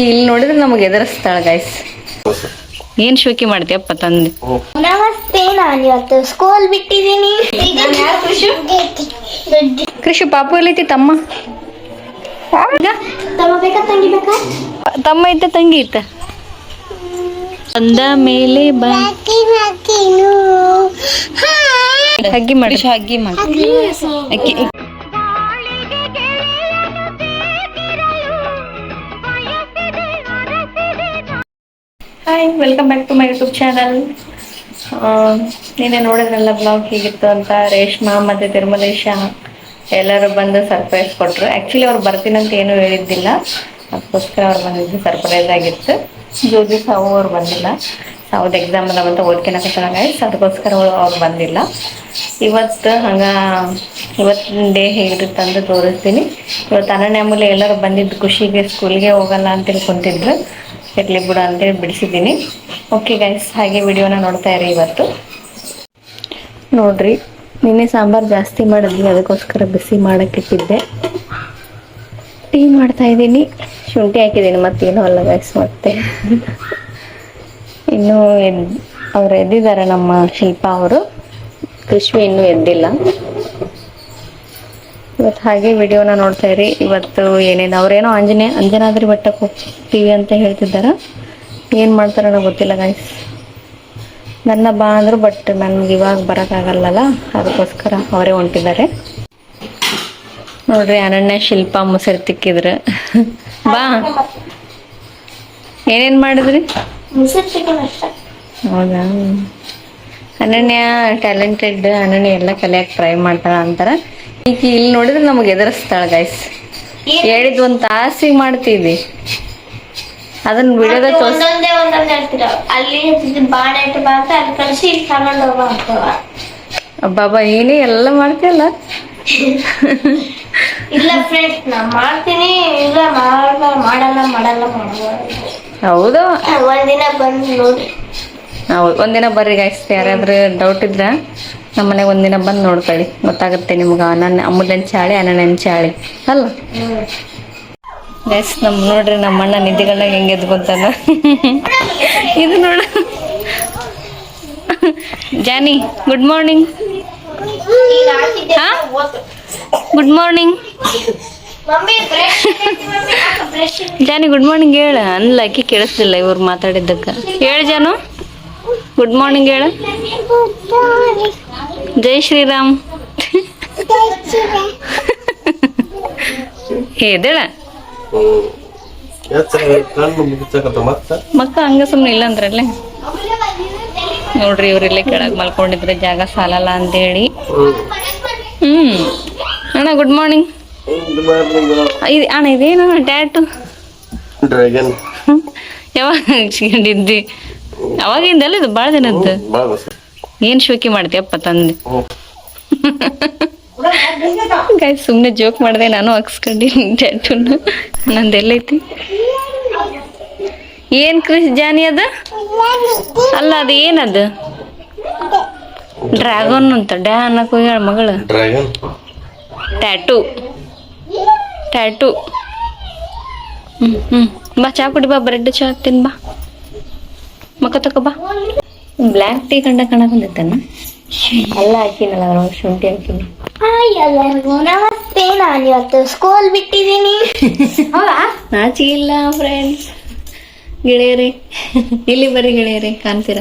ಇಲ್ಲಿ ನೋಡಿದ್ರೆ ನಮಗೆ ಎದುರಿಸ್ತಾಳ ಗೈಸ್ ಏನ್ ಶೋಕಿ ಮಾಡ್ತೀಯಪ್ಪ ತಂದೆ? ನಮಸ್ತೆ ನಾನು ಇವತ್ತು ಸ್ಕೂಲ್ ಬಿಟ್ಟಿದ್ದೀನಿ. ಕೃಷಿ? ಪಾಪು ಎಲ್ಲೈತಿ ತಮ್ಮ? ತಮ್ಮ ಬೇಕಾ ತಂಗಿ ಬೇಕಾ? ತಮ್ಮ ಐತೆ ತಂಗಿ ಐತೆ ಬಂದ ಮೇಲೆ ಹಗ್ಗಿ ಮಾಡಿ. ಹಗ್ಗಿ ಮಾಡಿ. Hi welcome back to my YouTube channel ನೀನೆ ನೋಡಿದ್ರಲ್ಲ ಬ್ಲಾಗ್ ಹೇಗಿತ್ತು ಅಂತ? ರೇಷ್ಮಾ ಮತ್ತೆ ತಿರುಮಲೇಶ ಎಲ್ಲರೂ ಬಂದು ಸರ್ಪ್ರೈಸ್ ಕೊಟ್ರು. ಆ್ಯಕ್ಚುಲಿ ಅವ್ರು ಬರ್ತೀನಂತ ಏನೂ ಹೇಳಿದ್ದಿಲ್ಲ. ಅದಕ್ಕೋಸ್ಕರ ಅವ್ರು ಬಂದಿದ್ದು ಸರ್ಪ್ರೈಸ್ ಆಗಿತ್ತು. ಜೋಜಿ ಸಾವು ಅವ್ರು ಬಂದಿಲ್ಲ. ಅವ್ರದ್ದು ಎಕ್ಸಾಮ್ ಅದಾವಂತ ಓದ್ಕೊಳಕ್ಕೆ ಚೆನ್ನಾಗಾಯ್ತು ಅದಕ್ಕೋಸ್ಕರ ಅವ್ರು ಬಂದಿಲ್ಲ. ಇವತ್ತು ಹಂಗ, ಇವತ್ತಿನ ಡೇ ಹೇಗಿರುತ್ತಂದು ತೋರಿಸ್ತೀನಿ. ಇವತ್ತು ಅನನ್ಯ ಎಲ್ಲರೂ ಬಂದಿದ್ದು ಖುಷಿಗೆ ಸ್ಕೂಲ್ಗೆ ಹೋಗಲ್ಲ ಅಂತ ಕುಂತಿದ್ರು ಇರ್ಲಿ ಬಿಡ ಅಂತೇಳಿ ಬಿಡಿಸಿದ್ದೀನಿ. ಓಕೆ ಗೈಸ್ ಹಾಗೆ ವಿಡಿಯೋನ ನೋಡ್ತಾ ಇರಿ ಇವತ್ತು. ನೋಡ್ರಿ, ನಿನ್ನೆ ಸಾಂಬಾರು ಜಾಸ್ತಿ ಮಾಡಿದ್ವಿ, ಅದಕ್ಕೋಸ್ಕರ ಬಿಸಿ ಮಾಡಕ್ಕಿಟ್ಟಿದ್ದೆ ಟೀ ಮಾಡ್ತಾ ಇದ್ದೀನಿ. ಶುಂಠಿ ಹಾಕಿದ್ದೀನಿ, ಮತ್ತೇನೂ ಅಲ್ಲ ಗೈಸ್ ಮತ್ತೆ. ಇನ್ನೂ ಎದ್ ಅವ್ರು ಎದ್ದಿದ್ದಾರೆ ನಮ್ಮ ಶಿಲ್ಪ ಅವರು. ಕೃಷ್ಣ ಇನ್ನೂ ಎದ್ದಿಲ್ಲ. ಇವತ್ತು ಹಾಗೆ ವಿಡಿಯೋನ ನೋಡ್ತಾ ಇರಿ. ಇವತ್ತು ಏನೇನು ಅವ್ರೇನೋ ಆಂಜನೇಯ ಅಂಜನಾದ್ರಿ ಬೆಟ್ಟಕ್ಕೆ ಹೋಗ್ತೀವಿ ಅಂತ ಹೇಳ್ತಿದ್ದಾರ. ಏನು ಮಾಡ್ತಾರೋ ಗೊತ್ತಿಲ್ಲ ಗಾಯ್ಸ್ ನನ್ನ ಬಾ ಅಂದ್ರು ಬಟ್ ನನ್ಗೆ ಇವಾಗ ಬರೋಕ್ಕಾಗಲ್ಲಲ್ಲ. ಅದಕ್ಕೋಸ್ಕರ ಅವರೇ ಹೊಂಟಿದ್ದಾರೆ. ನೋಡ್ರಿ ಅನನ್ಯ ಶಿಲ್ಪ ಮೊಸರು ತಿಕ್ಕಿದ್ರು. ಬಾ. ಏನೇನ್ ಮಾಡಿದ್ರಿ? ಹೌದಾ? ಅನನ್ಯ ಟ್ಯಾಲೆಂಟೆಡ್ ಅನನ್ಯ ಎಲ್ಲ ಕಲಿಯಕ್ಕೆ ಟ್ರೈ ಮಾಡ್ತಾಳ ಅಂತಾರ. ಈಗ ಇಲ್ಲಿ ನೋಡಿದ್ರೆ ನಮಗೆ ಎದುರಿಸ್ತಾಳ ಗೈಸ್ ಹೇಳಿದ್ ಒಂದ್ ತಾಸಿಗೆ ಮಾಡ್ತೀವಿ. ಅದನ್ನ ಬಿಡದ ತೋರ್ಸ್ ಒಂದೊಂದೇ ಒಂದೊಂದೇ ಹೇಳ್ತೀರ ಅಲ್ಲಿ ಬಾಣ ಇಟ್ಟು ಬಾ ಅಂತ ಅಲ್ಲಿ ಕಳಿಸಿ ಇಲ್ಲಿ ತಗೊಂಡು ಹೋಗೋ ಅಂತವ ಬಾಬಾ ಏನೇ ಎಲ್ಲ ಮಾಡ್ತೀಯಲ್ಲ? ಇಲ್ಲ ಫ್ರೆಂಡ್ಸ್ ನಾ ಮಾಡ್ತೀನಿ. ಇಲ್ಲ ಮಾಡಲ್ಲ ಮಾಡಲ್ಲ ಮಾಡಲ್ಲ ಮಾಡಲ್ಲ. ಹೌದು? ಒಂದಿನ ಬಂದು ನೋಡಿ. ಹೌದು ಒಂದಿನ ಬರ್ರಿ ಗಾಯ್ಸ್ ಯಾರಾದ್ರೂ ಡೌಟ್ ಇದ್ರ. ನಮ್ಮ ಮನೆಗೆ ಒಂದಿನ ಬಂದು ನೋಡ್ಕೊಳ್ಳಿ. ಗೊತ್ತಾಗುತ್ತೆ ನಿಮ್ಗೆ ನನ್ನ ಅಮ್ಮನ ಚಾಳಿ ಅಣ್ಣನ ಚಾಳಿ. ಅಲ್ಲ? ಗೈಸ್ ನಮ್ಮ ನೋಡ್ರಿ ನಮ್ಮ ಅಣ್ಣ ನಿಧಿಗಳನ್ನ ಹೆಂಗೆ ಎದ್ಕೊಂತಾನ ಇದು ನೋಡ. Johnny good morning? Good morning Johnny good morning ಹೇಳ. ಅನ್ಲಕ್ಕಿ ಕೇಳಿಸ್ಲಿಲ್ಲ ಇವ್ರು ಮಾತಾಡಿದ್ದಕ್ಕೆ. ಹೇಳು ಜಾನು. ಗುಡ್ ಮಾರ್ನಿಂಗ್ ಹೇಳ. ಜೈ ಶ್ರೀರಾಮ್. ಮತ್ತ ಮಕ್ಕ ಹಂಗ ಸುಮ್ನೆ ಇಲ್ಲ ಅಂದ್ರಲ್ಲೇ? ನೋಡ್ರಿ ಇವ್ರಿಲ್ಲೇ ಕೆಳಗ್ ಮಲ್ಕೊಂಡಿದ್ರೆ ಜಾಗ ಸಾಲಲ್ಲ ಅಂತೇಳಿ. ಹ್ಮ್. ಅಣ್ಣ ಗುಡ್ ಮಾರ್ನಿಂಗ್ ಇದು ಅಣ್ಣ ಇದೇನು ಟ್ಯಾಟು ಡ್ರ್ಯಾಗನ್ ಯಾವಾಗ ಹಚ್ಕೊಂಡಿದ್ದಿ? ಅವಾಗಿಂದಲ್ಲ ಇದು ಭಾಳ ಬಸ್ ಏನ್ ಶೋಕಿ ಮಾಡ್ತೀಯಪ್ಪ ತಂದೆ? ಗಾಯ್ ಸುಮ್ಮನೆ ಜೋಕ್ ಮಾಡಿದೆ ನಾನು ಹಾಕ್ಸ್ಕೊಂಡಿನಿ ಟ್ಯಾಟೂನ ನಂದೆಲ್ಲೈತಿ ಏನ್ ಕ್ರಿಸ್ ಜಾನಿ ಅದ? ಅಲ್ಲ ಅದು ಏನದ? ಡ್ರ್ಯಾಗನ್ ಅಂತ ಡ್ಯಾ ಅನ್ನಕ್ ಹೋಗ್ಯಾಳ ಮಗಳು. ಟ್ಯಾಟೂ ಟ್ಯಾಟೂ ಹ್ಮ್ ಹ್ಮ್. ಬಾ ಚಾ ಕುಡಿ ಬಾ ಬ್ರೆಡ್ ಚಾ ತಿನ್ ಬಾ. ಮಕ್ಕ ತಕೋ ಬಾ ಬ್ಲ್ಯಾಕ್ ಟೀ ಕಂಡ ಕಣಕ್ ಬಂದಿತ್ತನ? ಅಲ್ಲ ಹಾಕಿನಲ್ಲ ಅವ್ರ ಶುಂಠಿ ಹಾಕಿನಿ ಹಾಯ್ ಎಲ್ಲರಿಗೂ ನಮಸ್ತೆ. ನಾನು ಇವತ್ತು ಸ್ಕೂಲ್ ಬಿಟ್ಟಿದ್ದೀನಿ. ಹೌದಾ? ನಾಚಿ ಇಲ್ಲ ಫ್ರೆಂಡ್ಸ್ ಗೆಳೆಯರಿ ಇಲ್ಲಿ ಬರ್ರಿ ಗೆಳೆಯರಿ ಕಾಣ್ತೀರ?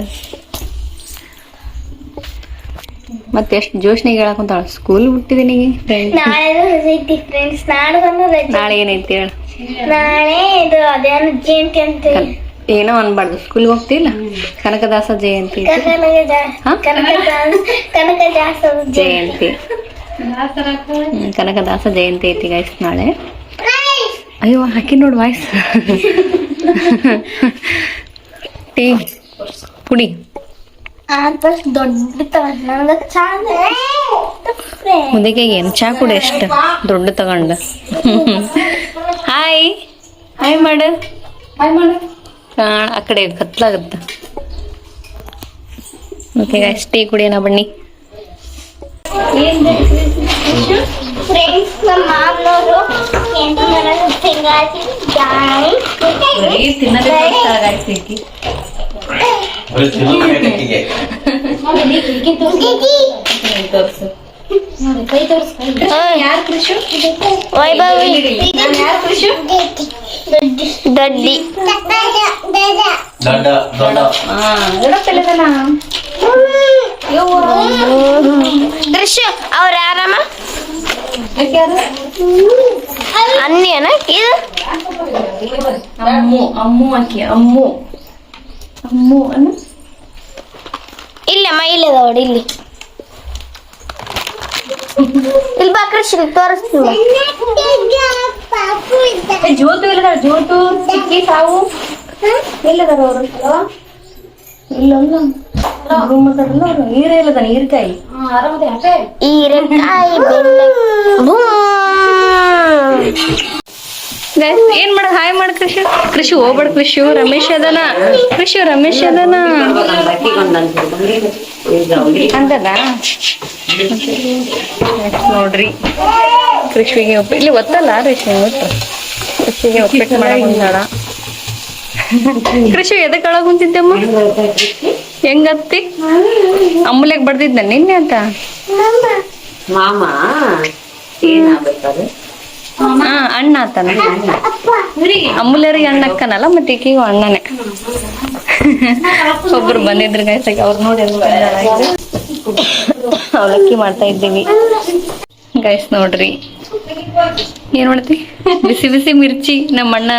ಮತ್ತೆ ಎಷ್ಟು ಜೋಶ್ನಿಗೆ ಹೇಳಕೊಂತಾಳ ಸ್ಕೂಲ್ ಬಿಟ್ಟಿದ್ದೀನಿ ನಾಳೆ ಫ್ರೆಂಡ್ಸ್ ನಾಳೆ ನಾಳೆ ಏನೈತಿ ಹೇಳ. ನಾಳೆ ಇದು ಅದೇನು ಜಯಂತಿ ಅಂತ. ಏನೋ ಅನ್ಬಾರ್ದು ಸ್ಕೂಲ್ಗೆ ಹೋಗ್ತಿಲ್ಲ ಕನಕದಾಸ ಜಯಂತಿ ಜಯಂತಿ. ಕನಕದಾಸ ಜಯಂತಿ ಐತಿ ಗೈಸ್ ನಾಳೆ. ಅಯ್ಯೋ ಹಾಕಿ ನೋಡು ವಾಯ್ಸ್ ಟೀ ಚಂದ ಮುದೆಗೆ ಏನು ಚಾ ಕುಡಿ ಎಷ್ಟು ದೊಡ್ಡ ತಗೊಂಡು. ಹಾಯ್ ಹಾಯ್ ಮಾಡು. ಹಾಯ್ ಮಾಡು. ಆ ಕಡೆ ಕತ್ಲಾಗತ್ತ ಓಕೆ ಗೈಸ್ ಟೀ ಕುಡಿಯೋಣ ಬನ್ನಿ ಫ್ರೆಂಡ್ಸ್ ನಮ್ಮ ಮಾಮನವರು ಎಂಟು ಮನೆ ತಿಂಗಾಕಿ ಬರೀ ತಿನ್ನೋದೇ ತೋರಿಸ್ತಾಳೆ guys ಈಕಿ. ಹ್ಮ್, ತೋರ್ಸು ಯಾರು ಕೃಷಿ ವೈಭವಿ. ನಾನು ಯಾರು ಕೃಷಿ ದೊಡ್ಡಿ. ದೊಡ್ಡ ದೊಡ್ಡ. ದೃಶ್ಯ ಅವ್ರ ಯಾರಮ್ಮ? ಯಾರು? ಅನ್ನಿಯನ ಇದು? ಅಮ್ಮು ಅಮ್ಮು ಅಕ್ಕಿ ಅಮ್ಮು. ಅಮ್ಮು ಅನ್ನ? ಇಲ್ಲಮ್ಮ ಇಲ್ಲದ ನೋಡಿ ಇಲ್ಲಿ. ಇಲ್ಲಿ ಬಾ ಕೃಷಿ ತೋರಿಸ್ತೀವಿ ಜ್ಯೋತು ಚಿಕ್ಕಿ ಸಾವು? ಎಲ್ಲದಾರ ಅವರು? ಇಲ್ಲದ ಹೀರೆಕಾಯಿ. ಏನ್ ಮಾಡ ಹಾಯ್ ಮಾಡ ಕೃಷಿ. ಕೃಷಿ ಹೋಗ್ಬೇಡ ಕೃಷಿ ರಮೇಶ್ ಅದನ. ಕೃಷಿ ರಮೇಶ್ ಅದನ. ಅಂದದ ನೋಡ್ರಿ. ಕೃಷಿಗೆ ಒಪ್ಪ ಇಲ್ಲಿ ಒತ್ತಲ್ಲ ರೇಷ್ಮೆ ಒಟ್ಟು ಕೃಷಿಗೆ ಒಪ್ಪಿಟ್ಟು ಮಾಡಕ್ ಬಂದಾಳ. ಕೃಷಿ ಎದಕ್ ಒಳಗೆ ಕುಂತಿದ್ದಮ್ಮ ಹೆಂಗತ್ತಿ? ಅಮ್ಮಲೆಗ್ ಬಡ್ದಿದ್ದ ನಿನ್ನೆ ಅಂತ? ಮಾಮ ಅಣ್ಣ ಆತನ. ಅಮೂಲ್ಯರಿಗೆ ಅಣ್ಣ. ಅಕ್ಕನಲ್ಲ ಮತ್ತೆ ಈಕಿಗೂ ಅಣ್ಣನೇ. ಒಬ್ರು ಬಂದಿದ್ರು ಗೈಸಾಗಿ ಅವ್ರು ನೋಡಿ ಈಗ. ಅವಲಕ್ಕಿ ಮಾಡ್ತಾ ಇದ್ದೀವಿ. ಗೈಸ್ ನೋಡ್ರಿ. ಏನ್ ಮಾಡ್ತಿ? ಬಿಸಿ ಬಿಸಿ ಮಿರ್ಚಿ ನಮ್ಮ ಅಣ್ಣ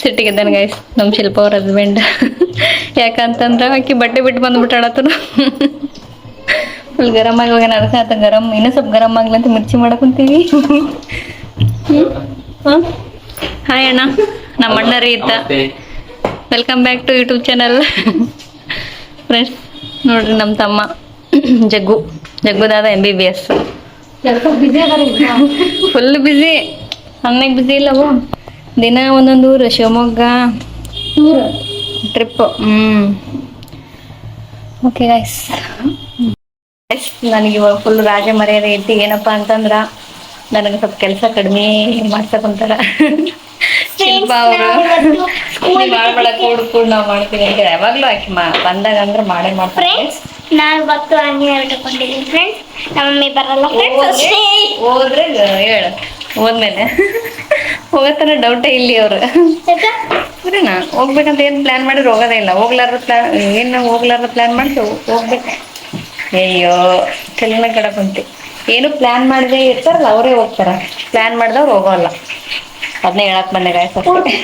ಸಿಟ್ಟಿಗಿದ್ದಾನೆ ಗೈಸ್ ನಮ್ ಶಿಲ್ಪ ಅವ್ರ ಹಸ್ಬೆಂಡ್ ಯಾಕಂತಂದ್ರ ಆಕಿ ಬಟ್ಟೆ ಬಿಟ್ಟು ಬಂದ್ಬಿಟ್ಟಾಳತನು ಫುಲ್ ಗರಂ ಆಗಿ ಹೋಗ್ಯಾನ. ಅದಕ್ಕೆ ಆತ ಗರಂ ಇನ್ನೂ ಸ್ವಲ್ಪ ಗರಂ ಆಗ್ಲಿ ಅಂತ ಮಿರ್ಚಿ ಮಾಡಕ್ ಕುಂತೀವಿ. ಹಾಯ್ ಅಣ್ಣ. ನಮ್ಮ ಅಣ್ಣ ರೀ ಇತ್ತ welcome back to YouTube channel friends ನೋಡ್ರಿ ನಮ್ಮ ತಮ್ಮ. ಜಗ್ಗು. ಜಗ್ಗು ದಾದ M B B S full busy ಅನ್ನಾಗ busy ಇಲ್ಲವು ದಿನ ಒಂದೊಂದು ಊರು ಶಿವಮೊಗ್ಗ. ಟ್ರಿಪ್ ಹ್ಮ್. ಓಕೆ ಗೈಸ್ ನನಗೆ ಇವಾಗ ಫುಲ್ ರಾಜ ಮರ್ಯಾದೆ ಐತಿ. ಏನಪ್ಪಾ ಅಂತಂದ್ರ ನನಗೆ ಸ್ವಲ್ಪ ಕೆಲಸ ಕಡಿಮೆ ಮಾಡ್ಸಕೊಂತಾರ ಕುಂತಾರ. ಶಿಲ್ಪ ಅವರು. ಮಾಡ್ಬೇಡ ಕೂಡ್ ಕೂಡ್ ನಾವ್ ಮಾಡ್ತೀವಿ ಅಂತ ಯಾವಾಗ್ಲೂ ಆಕಿ ಬಂದಾಗ ಅಂದ್ರೆ ಮಾಡೇ ಮಾಡ್ತಾರೆ ನಾನು ಭಕ್ತ ಅನ್ನಿ ಹೇಳ್ಕೊಂಡಿದ್ದೀನಿ ಫ್ರೆಂಡ್ಸ್ ನಮ್ಮ ಮಮ್ಮಿ ಬರಲ್ಲ ಫ್ರೆಂಡ್ಸ್ ಅಷ್ಟೇ. ಹೋದ್ರೆ ಹೇಳ. ಹೋದ್ಮೇಲೆ. ಹೋಗತ್ತನ ಡೌಟೇ ಇಲ್ಲಿ ಅವ್ರು. ಸರಿನಾ? ಹೋಗ್ಬೇಕಂತ ಏನು ಪ್ಲಾನ್ ಮಾಡಿದ್ರೆ? ಹೋಗೋದೇ ಇಲ್ಲ. ಹೋಗ್ಲಾರ ಪ್ಲಾನ್ ಏನು ಹೋಗ್ಲಾರ ಪ್ಲಾನ್ ಮಾಡ್ತೀವಿ ಹೋಗ್ಬೇಕು. ಅಯ್ಯೋ ಚೆಲ್ಲ ಕಡ ಕುಂತಿ ಏನು ಪ್ಲಾನ್ ಮಾಡದೆ ಇರ್ತಾರಲ್ಲ ಅವರೇ ಹೋಗ್ತಾರ. ಪ್ಲಾನ್ ಮಾಡಿದವ್ರು ಹೋಗೋಲ್ಲ. ಅದನ್ನ ಹೇಳಕ್ ಬಂದೆ ಗಾಯ್ಸ್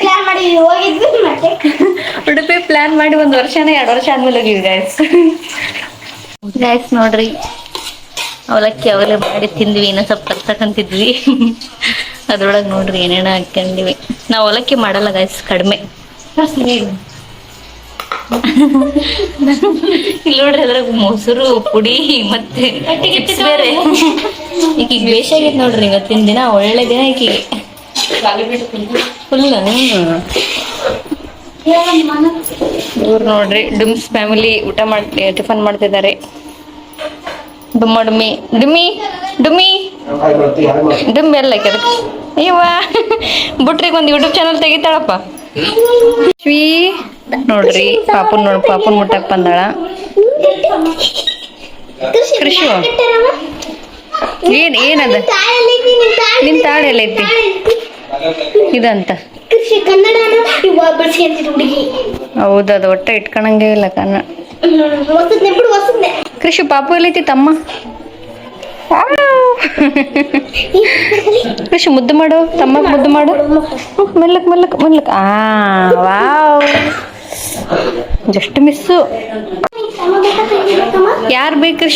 ಪ್ಲಾನ್ ಮಾಡಿ ಹೋಗಿದ್ವಿ ಮತ್ತೆ? ಉಡುಪಿ ಪ್ಲಾನ್ ಮಾಡಿ ಒಂದು ವರ್ಷನ ಎರಡು ವರ್ಷ ಆದ್ಮೇಲೆ ಹೋಗಿವಿ ಗಾಯ್ಸ್ ಗಾಯ್ಸ್ ನೋಡ್ರಿ. ಅವಲಕ್ಕಿ ಅವಲೇ ಮಾಡಿ ತಿಂದ್ವಿ ಇನ್ನೂ ಸ್ವಲ್ಪ ತರ್ತಕ್ಕಂತಿದ್ವಿ ಅದ್ರೊಳಗೆ ನೋಡ್ರಿ ಏನೇನ ಹಾಕೊಂಡಿವಿ ನಾವು ಅವಲಕ್ಕಿ ಮಾಡಲ್ಲ ಗಾಯ್ಸ್ ಕಡಿಮೆ. ಇಲ್ಲಿ ನೋಡ್ರಿ ಅದ್ರಾಗ ಮೊಸರು ಪುಡಿ ಮತ್ತೆ ಬೇರೆ. ಈಕಿಗೆ ಬೇಷಾಗೈತೆ ನೋಡ್ರಿ ಇವತ್ತಿನ ದಿನ ಒಳ್ಳೆ ದಿನ ಈಕಿಗೆ. ಫುಲ್ ಇವ್ರು ನೋಡ್ರಿ, ಡುಮ್ಸ್ ಫ್ಯಾಮಿಲಿ ಊಟ ಮಾಡಿ ಟಿಫನ್ ಮಾಡ್ತಿದ್ದಾರೆ. ಡುಮ್ಮ, ಡುಮ್ಮಿ ಡುಮ್ಮಿ ಡುಮ್ಮಿ. ಡುಮ್ಮಿ ಎಲ್ಲ ಇವ ಬುಟ್ರಿಗೆ ಒಂದು ಯೂಟ್ಯೂಬ್ ಚಾನಲ್ ತೆಗಿತಾಳಪ್ಪ. ಶ್ವೀ ನೋಡ್ರಿ, ಪಾಪುನ್ ನೋಡ್, ಪಾಪುನ್ ಮುಟ್ಟಕ್ ಬಂದಾಳ. ಕೃಷಿ ಏನ್, ಏನದ? ನಿನ್ ತಾಳೆ ಎಲ್ಲ ಐತಿ ಇದಂತ? ಕೃಷಿ ಕನ್ನಡನ ಇವಾಗ ಹುಡುಗಿ. ಒಟ್ಟ ಇಟ್ಕೊಳಂಗೆ ಇಲ್ಲ ಕನ್ನಡ ಹೊಸದ್ನೆ ಬಿಡು ಹೊಸದ್ನೆ. ಕೃಷಿ ಪಾಪು ಎಲ್ಲೈತಿ ತಮ್ಮ ಕೃಷಿ ಮುದ್ದು ಮಾಡು ತಮ್ಮ ಮುದ್ದು ಮಾಡು. ಮೆಲ್ಲಕ್ ಮೆಲ್ಲಕ್ ಮೆಲ್ಲಕ್. ಆ ವಾವ್. ಜಸ್ಟ್ ಮಿಸ್ಸು ಯಾರು ಬೇಕು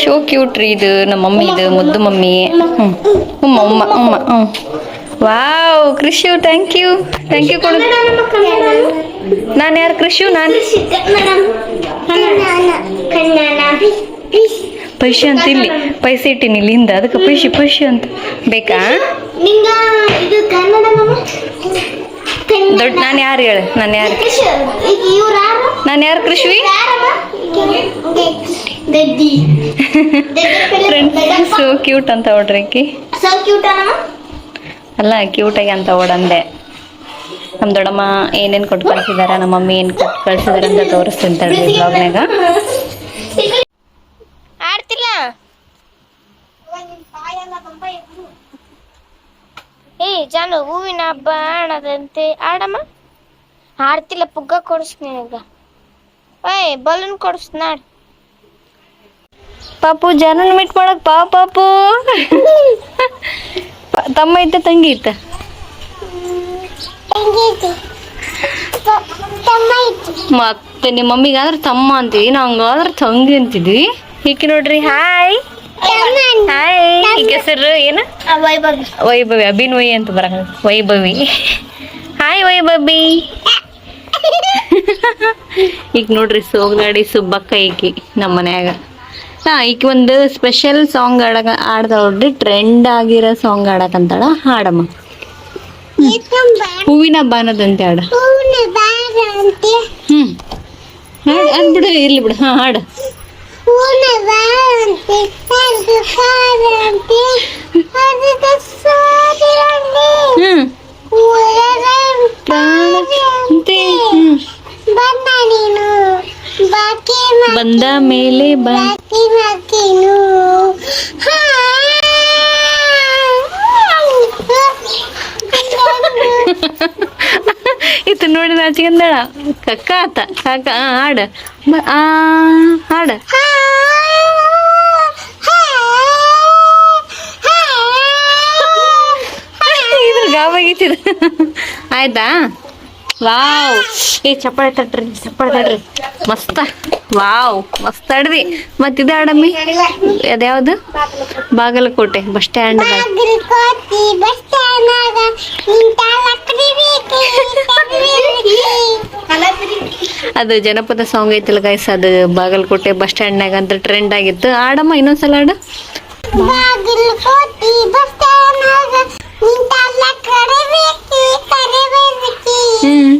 ಶೋ ಕ್ಯೂಟ್ ರೀ ಇದು ನಮ್ಮ ಮಮ್ಮಿ ಇದು ಮುದ್ದು ಮಮ್ಮಿ ಅಮ್ಮ ಅಮ್ಮ ವಾವ್ ಕೃಷಿ ಥ್ಯಾಂಕ್ ಯು ಥ್ಯಾಂಕ್ ಯು ಕೊಡು ನಾನು ಯಾರು ಕೃಷಿ ನಾನು ಪೈಸೆ ಅಂತ ಇಲ್ಲಿ ಪೈಸೆ ಇಟ್ಟಿನಿ ಇಲ್ಲಿಂದ ಅದಕ್ಕೆ ಪೈಸೆ ಪೈಸೆ ಅಂತ. ಬೇಕಾ? ದೊಡ್ಡ ನಾನು ಯಾರು ಹೇಳ? ನಾನು ಯಾರು? ನಾನು ಯಾರು ಕೃಷ್ವಿ? ಸೋ ಕ್ಯೂಟ್ ಅಂತ ಓಡ್ರಿ ಅಲ್ಲ ಕ್ಯೂಟಾಗಿ ಅಂತ ಓಡಂದೆ ನಮ್ಮ ದೊಡ್ಡಮ್ಮ ಏನೇನು ಕೊಟ್ಟು ಕಳ್ಸಿದಾರ ನಮ್ಮ ಮಮ್ಮಿ ಏನು ಕೊಟ್ಟು ಕಳ್ಸಿದಾರೆ ಅಂತ ತೋರಿಸ್ತೀನಿ ತಡ್ರಿ ಬ್ಲಾಗ್ನಾಗ ಆಡ್ತಿಲ್ಲ ಏ ಜಾನು ಹೂವಿನ ಹಬ್ಬ ಆಡದಂತೆ ಆಡಮ್ಮ. ಆಡ್ತಿಲ್ಲ ಪುಗ್ಗ ಕೊಡಿಸ್ತೀನಿ ಈಗ ಏಯ್ ಬಲೂನ್ ಕೊಡಿಸ್ ನಾಡ್. ಪಾಪು ಜನನ್ ಮೀಟ್ ಮಾಡಕ್ ಪಾ ಪಾಪು. ತಮ್ಮ ಐತೆ ತಂಗಿ ಇತ್ತ ಮತ್ತೆ ನಿಮ್ಮ ಮಮ್ಮಿಗಾದ್ರೆ ತಮ್ಮ ಅಂತೀವಿ ನಂಗಾದ್ರೆ ತಂಗಿ ಅಂತಿದ್ವಿ. ಈಕೆ ನೋಡ್ರಿ ಹಾಯ್. ಹಾಯ್ ಈಗ ಹೆಸರು ಏನು? ವೈಭವಿ. ವೈ ಅಂತ ಬರ ವೈಭವಿ. ಹಾಯ್ ವೈಭವಿ. ಈಗ ನೋಡ್ರಿ ಸೋಗ್ನಾಡಿ ಸುಬ್ಬಕ್ಕ ಈಕಿ ನಮ್ಮ ಮನ್ಯಾಗ. ಹಾ ಈಕಿ ಒಂದು ಸ್ಪೆಷಲ್ ಸಾಂಗ್ ಆಡಕ ಆಡ್ತಾಳ ನೋಡ್ರಿ. ಟ್ರೆಂಡ್ ಆಗಿರೋ ಸಾಂಗ್ ಆಡಕಂತಾಳ ಹಾಡಮ್ಮ. ಹೂವಿನ ಬಾನದಂತೆ ಹಾಡ. ಹ್ಮ್. ಅಂದ್ಬಿಡು ಅದ್ಬಿಡು ಇರ್ಲಿ ಬಿಡು. ಹಾ ಹಾಡು. ಬಂದ ನೀನು ಬಾಕಿ ಬಂದ ಮೇಲೆ ಬಾ. ಬಾಕಿ ಬಾಕಿನು ನೋಡಿ ನಾಚಿಕೊಂಡಳ ಕಕ್ಕ ಆತ ಕಾಕ ಆ, ಹಾಡ ಬ- ಆ ಹಾಡ ಇದ್ರ ಗಾವಾಗೈತಿದ ಆಯ್ತಾ ವಾವ್. ಏ ಚಪ್ಪಾಳೆ ತಟ್ರಿ ಚಪ್ಪಾಳೆ ತಟ್ರಿ. ಮಸ್ತ. ವಾವ್ ಮಸ್ತ್ ಆಡ್ರಿ ಮತ್ತಿದ ಆಡಮ್ಮಿ? ಅದ್ಯಾವ್ದು? ಬಾಗಲಕೋಟೆ ಬಸ್ ಸ್ಟ್ಯಾಂಡ್ ಅದು ಜನಪದ ಸಾಂಗ್ ಐತಲ್ಲ ಗೈಸ್ ಅದು ಬಾಗಲಕೋಟೆ ಬಸ್ ಸ್ಟ್ಯಾಂಡ್ನಾಗ ಅಂತ ಟ್ರೆಂಡ್ ಆಗಿತ್ತು. ಆಡಮ್ಮ ಇನ್ನೊಂದ್ಸಲ ಆಡು. ಹ್ಮ್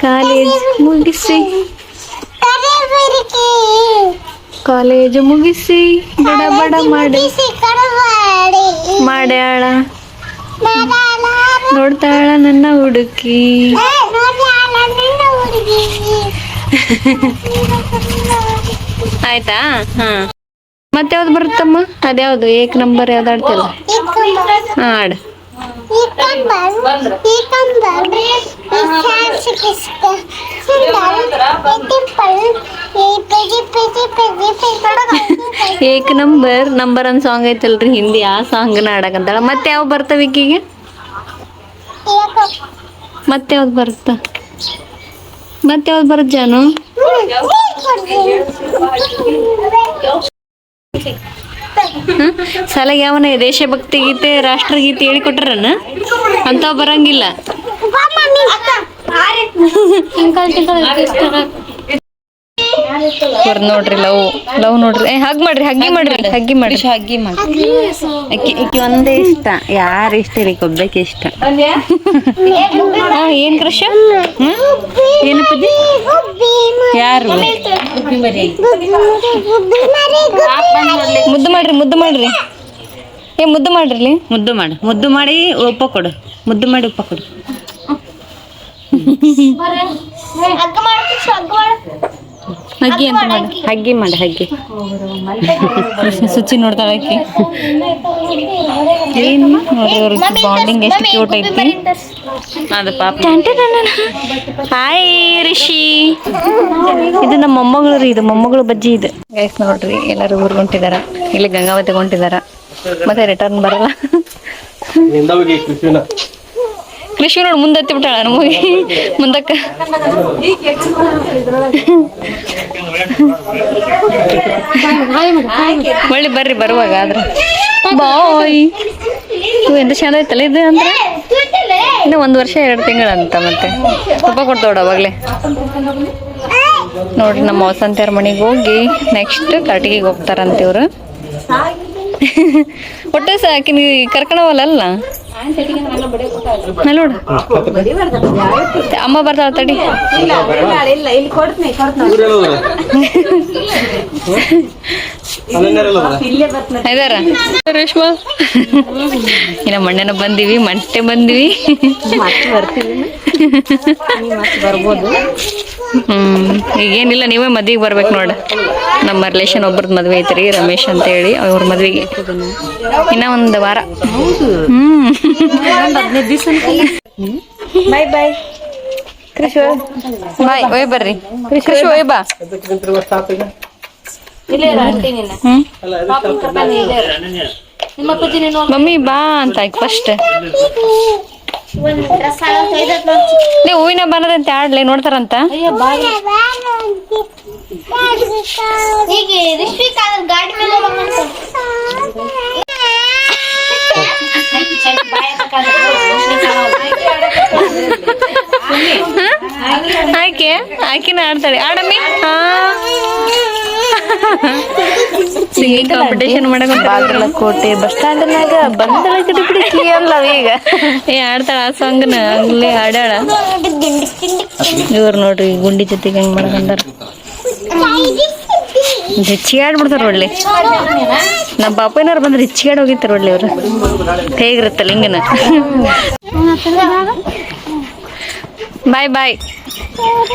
ಕಾಲೇಜ್ ಮುಗಿಸಿ. ಕಾಲೇಜು ಮುಗಿಸಿ ಬಡ ಬಡ ಮಾಡಿ. ಮಾಡ್ಯಾಳ ನೋಡ್ತಾಳ ನನ್ನ ಹುಡುಕಿ. ಆಯ್ತಾ? ಹಾ. ಮತ್ತೆ ಯಾವ್ದು ಬರುತ್ತಮ್ಮ? ಅದ್ಯಾವ್ದು? ಏಕ್ ನಂಬರ್ ಯಾವ್ದು ಆಡ್ತಿಲ್ಲ? ಹಾ ಏಕ್ ನಂಬರ್ ನಂಬರ್ ಅನ್ ಸಾಂಗ್ ಐತಲ್ರಿ ಹಿಂದಿ ಆ ಸಾಂಗ್ನ ಆಡಕಂತಾಳ. ಮತ್ತೆ ಯಾವ ಬರ್ತಾವ ಈಕಿಗೆ ಮತ್ತೆ ಯಾವ್ದು ಬರುತ್ತ? ಮತ್ತೆ ಯಾವ್ದು ಬರುತ್ತೆ ಜಾನು? ಸಲಗ ಯಾವನ ದೇಶಭಕ್ತಿ ಗೀತೆ ರಾಷ್ಟ್ರಗೀತೆ ಹೇಳಿಕೊಟ್ರನ? ಅಂತ ಬರಂಗಿಲ್ಲ. ಬರ್ ನೋಡ್ರಿ ಲವ್ ಲವ್ ನೋಡ್ರಿ. ಹಗ್ ಮಾಡ್ರಿ ಹಗ್ಗಿ ಮಾಡ್ರಿ ಹಗ್ಗಿ ಮಾಡ್ರಿ. ಹಗ್ಗಿ ಮಾಡಿ ಈಕಿ ಒಂದೇ ಇಷ್ಟ. ಯಾರು ಇಷ್ಟ ರೀ ಒಬ್ಬಕ್ಕೆ ಇಷ್ಟ. ಏನ್ ಕೃಷ ಪದಿ ಯಾರು? ಮುದ್ದು ಮಾಡ್ರಿ. ಏ ಮುದ್ದು ಮಾಡ್ರಿ ಇಲ್ಲಿ. ಮುದ್ದು ಮಾಡಿ. ಮುದ್ದು ಮಾಡಿ ಉಪ್ಪ ಕೊಡು. ಮುದ್ದು ಮಾಡಿ ಉಪ್ಪ ಕೊಡು. ಹಗ್ಗಿ ಅಂತ ಮಾಡಿ. ಹಗ್ಗಿ. ಮಾಡಿ ಹಗ್ಗಿ. ಸುಚಿ ನೋಡ್ತಾಳೆ ಆಕಿ ಏನು ನೋಡ್ರಿ ಅವ್ರ ಬಾಂಡಿಂಗ್ ಎಷ್ಟು ಕ್ಯೂಟ್ ಐತಿ? ಅದು ಪಾಪ. ಹಾಯ್ ರಿಷಿ. ಇದು ನಮ್ಮ ಮೊಮ್ಮಗಳು ರೀ ಇದು ಮೊಮ್ಮಗಳು ಬಜ್ಜಿ ಇದು. ಗೈಸ್ ನೋಡ್ರಿ ಎಲ್ಲರೂ ಊರ್ಗ್ ಹೊಂಟಿದಾರ ಇಲ್ಲಿ ಗಂಗಾವತಿಗೆ ಹೊಂಟಿದಾರ ಮತ್ತೆ ರಿಟರ್ನ್ ಬರಲ್ಲ. ಕೃಷಿ ನೋಡಿ ಮುಂದೆ ಹತ್ತಿ ಬಿಟ್ಟಾಳ ನಮಗೆ. ಮುಂದಕ್ಕ. ಒಳ್ಳೆ ಬರ್ರಿ ಬರುವಾಗ ಆದ್ರೆ. ಬಾಯ್. ಎಂತ ಚಂದ ಐತಲ್ಲ ಇದು ಅಂದ್ರೆ? ಇನ್ನು ಒಂದು ವರ್ಷ, ಎರಡು ತಿಂಗಳಂತ ಮತ್ತೆ. ತುಪ್ಪ ಕೊಡ್ತೋಡ ಅವಾಗಲೇ. ನೋಡ್ರಿ ನಮ್ಮ ವಸಂತಿಯರ ಮನೆಗೆ ಹೋಗಿ ನೆಕ್ಸ್ಟ್ ಕರ್ಟಿಗೆ ಹೋಗ್ತಾರಂತೆ ಇವ್ರು. ಒಟ್ಟ ಸಾಕಿನ ಕರ್ಕೊಂಡವಲ್ಲ ಅಲ್ಲ ನೋಡು. ಅಮ್ಮ ಬರ್ತಾಳ ತಡಿ. ಇದಾರ? ರೇಷ್ಮಾ ಇನ್ನ ಮಣ್ಣನ ಬಂದಿವಿ ಮಂಟೆ ಬಂದಿವಿ. ಬರ್ಬೋದು. ಹ್ಮ್ ಈಗೇನಿಲ್ಲ ನೀವೇ ಮದ್ವಿಗೆ ಬರ್ಬೇಕು ನೋಡ. ನಮ್ಮ ರಿಲೇಷನ್ ಒಬ್ರದ್ ಮದ್ವೆ ಐತ್ರಿ ರಮೇಶ್ ಅಂತ ಹೇಳಿ ಅವ್ರ ಮದ್ವೆಗೆ ಇನ್ನ ಒಂದು ವಾರ. ಹ್ಮ್. ಹದಿನೈದು ದಿವಸ ಬಾಯ್ ಬಾಯ್ ಕೃಷಿ ಬಾಯ್ ಒಯ್ ಬರ್ರಿ. ಕೃಷಿ ಒಯ್ ಬಾ. ಮಮ್ಮಿ ಬಾ ಅಂತ ಫಸ್ಟ್ ನೀವು ಹೂವಿನ ಬನ್ನದಂತೆ ಆಡ್ಲಿ ನೋಡ್ತಾರಂತ. ಆಕೆ ಆಕಿನ ಆಡ್ತಾಳೆ. ಆಡಮ್ಮಿ? ಹಾ. ಕಾಂಪಿಟೇಷನ್ ಮಾಡಕ್ ಬಾಗಲಕೋಟೆ ಬಸ್ ಸ್ಟ್ಯಾಂಡ್ನಾಗ ಬಂದಳ ಗಿಡಬಿಡಿ ಅಲ್ಲವ ಈಗ. ಏ ಆಡ್ತಾಳ ಆ ಸಾಂಗ್ನ ಅಲ್ಲಿ ಹಾಡಾಳ ಇವ್ರು ನೋಡ್ರಿ ಗುಂಡಿ ಜೊತೆಗೆ ಹೆಂಗ್ ಮಾಡ್ಕೊಂಡಾರ? ಹೆಚ್ಚಿಗೆ ಆಡ್ಬಿಡ್ತಾರ ಒಳ್ಳೆ. ನಮ್ಮ ಬಾಪಯ್ಯನವ್ರು ಬಂದ್ರೆ ಹೆಚ್ಚಿಗೆ ಆಡ್ ಹೋಗಿತ್ತಾರ ಒಳ್ಳೆ ಅವ್ರು ಹೇಗಿರುತ್ತಲ್ಲ ಹಿಂಗನ? ಬಾಯ್ ಬಾಯ್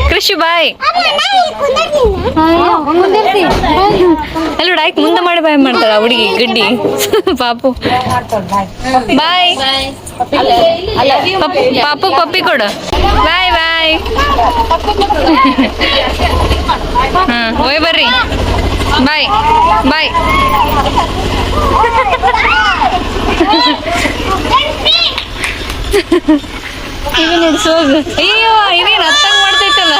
ಕೃಷಿ, ಬಾಯ್. ಅಲ್ಲ ಆಯ್ತು, ಮುಂದೆ ಮಾಡಿ ಬಾಯ್ ಮಾಡ್ತಾಳ ಹುಡುಗಿ, ಗಡ್ಡಿ. ಪಾಪು. ಬಾಯ್. ಪಾಪು, ಪಪ್ಪಿ ಕೊಡು. ಬಾಯ್ ಬಾಯ್. ಹಾ, ಹೋಯ್ ಬರ್ರಿ. ಬಾಯ್ ಬಾಯ್. ಇವಿನ ಹಿಡ್ಸೋದು ಅಯ್ಯೋ ಇವೇನು ಅರ್ಥ ಮಾಡ್ತೈತಲ್ಲ